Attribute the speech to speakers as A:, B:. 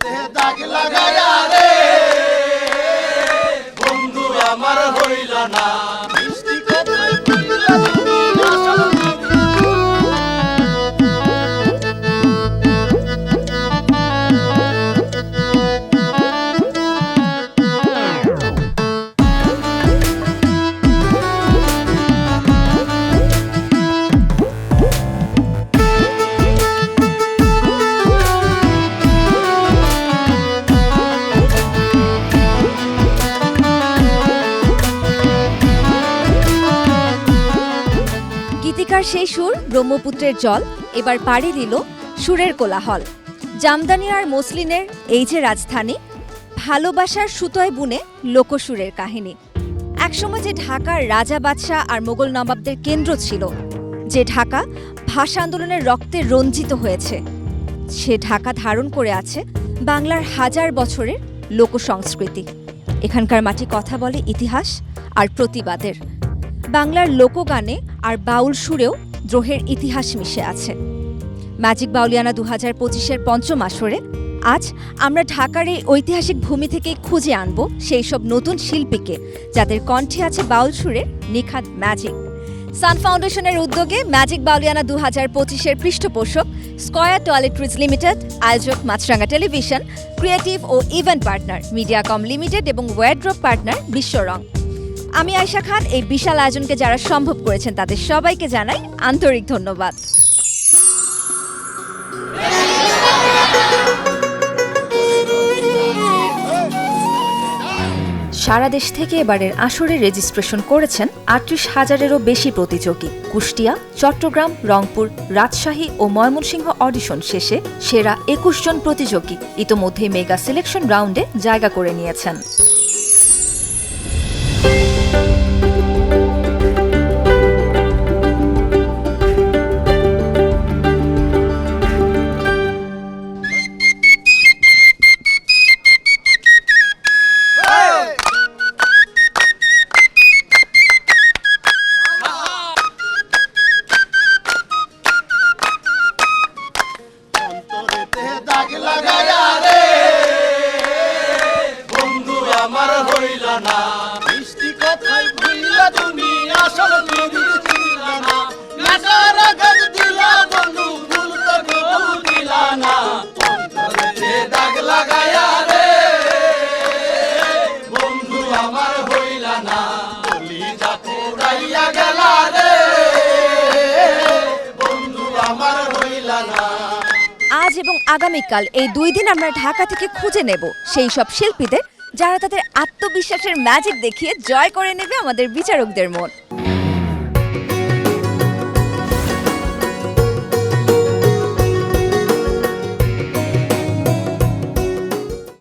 A: অন্তরেতে দাগ লাগাইয়া রে। বন্ধু আমার হইল না।
B: গীতিকার সেই সুর ব্রহ্মপুত্রের জল এবার পাড়ি দিল সুরের কোলাহল। জামদানি আর মসলিনের এই যে রাজধানী, ভালোবাসার সুতোয় বুনে লোকসুরের কাহিনী। একসময় যে ঢাকার রাজা বাদশাহ আর মোগল নবাবদের কেন্দ্র ছিল, যে ঢাকা ভাষা আন্দোলনের রক্তে রঞ্জিত হয়েছে, সে ঢাকা ধারণ করে আছে বাংলার হাজার বছরের লোকসংস্কৃতি। এখানকার মাটি কথা বলে ইতিহাস আর প্রতিবাদের। বাংলার লোকগানে আর বাউল সুরেও দ্রোহের ইতিহাস মিশে আছে। ম্যাজিক বাউলিয়ানা দু হাজার পঁচিশের পঞ্চম আসরে আজ আমরা ঢাকার এই ঐতিহাসিক ভূমি থেকে খুঁজে আনব সেই সব নতুন শিল্পীকে যাদের কণ্ঠে আছে বাউল সুরের নিখাত ম্যাজিক। সান ফাউন্ডেশনের উদ্যোগে ম্যাজিক বাউলিয়ানা দু হাজার পঁচিশের পৃষ্ঠপোষক স্কয়ার টয়লেট্রিজ লিমিটেড, আয়োজক মাছরাঙ্গা টেলিভিশন, ক্রিয়েটিভ ও ইভেন্ট পার্টনার মিডিয়াকম লিমিটেড এবং ওয়ারড্রপ পার্টনার বিশ্বরং আমি আয়শা খান, এই বিশাল আয়োজনকে যারা সম্ভব করেছেন তাদের সবাইকে জানাই আন্তরিক ধন্যবাদ। সারা দেশ থেকে এবারের আসরে রেজিস্ট্রেশন করেছেন আটত্রিশ হাজারেরও বেশি প্রতিযোগী। কুষ্টিয়া, চট্টগ্রাম, রংপুর, রাজশাহী ও ময়মনসিংহ অডিশন শেষে সেরা একুশ জন প্রতিযোগী ইতোমধ্যেই মেগা সিলেকশন রাউন্ডে জায়গা করে নিয়েছেন।
A: দাগ লাগায়া রে। বন্ধু, আমার হইল না। মিষ্টি কথায় বইলা তুমি, আসল তুমি চিনলা না। বন্ধু, ভুল তো কেউ না। অন্তরেতে দাগ রে। বন্ধু, আমার হইল না। বলি
B: আজ এবং আগামীকাল এই দুই দিন আমরা ঢাকা থেকে খুঁজে নেব। সেই সব শিল্পীদের যারা তাদের আত্মবিশ্বাসের ম্যাজিক দেখিয়ে জয় করে নেবে আমাদের বিচারকদের মন।